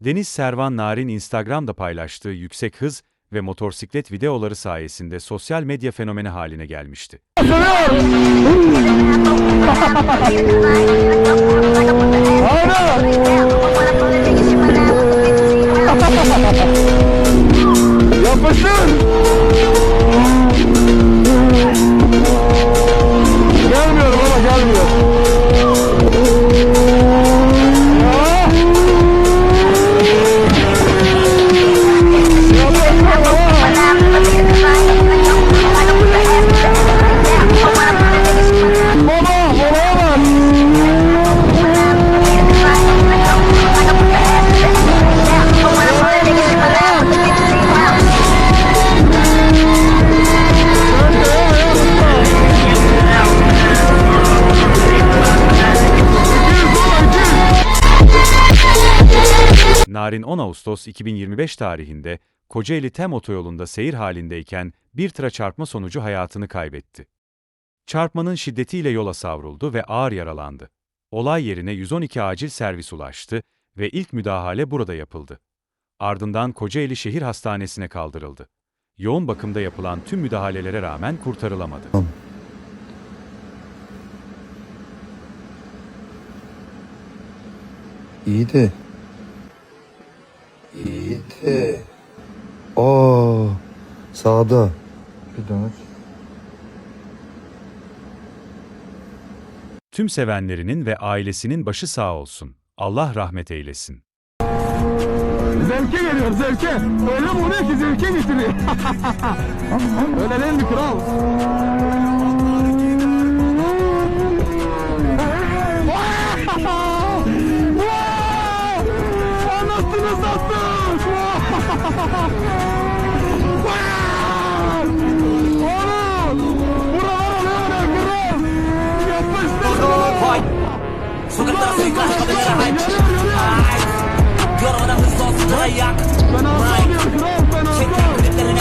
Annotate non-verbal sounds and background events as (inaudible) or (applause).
Deniz Servan Narin Instagram'da paylaştığı yüksek hız ve motosiklet videoları sayesinde sosyal medya fenomeni haline gelmişti. Yapıştır! Narin 10 Ağustos 2025 tarihinde Kocaeli Tem otoyolunda seyir halindeyken bir tıra çarpma sonucu hayatını kaybetti. Çarpmanın şiddetiyle yola savruldu ve ağır yaralandı. Olay yerine 112 acil servis ulaştı ve ilk müdahale burada yapıldı. Ardından Kocaeli Şehir Hastanesi'ne kaldırıldı. Yoğun bakımda yapılan tüm müdahalelere rağmen kurtarılamadı. İyi de. Aa, sağda. Bir daha aç. Tüm sevenlerinin ve ailesinin başı sağ olsun. Allah rahmet eylesin. Zevke geliyor zevke. Öyle mi oluyor ki zevke getiriyor. (laughs) Öyle değil mi kral? ıslatmış. Oğlum buralar oluyor kral. Yapıştı. Vay. Sokakta suikast Ben ağlamıyorum kral ben ağlamıyorum. Kliplerin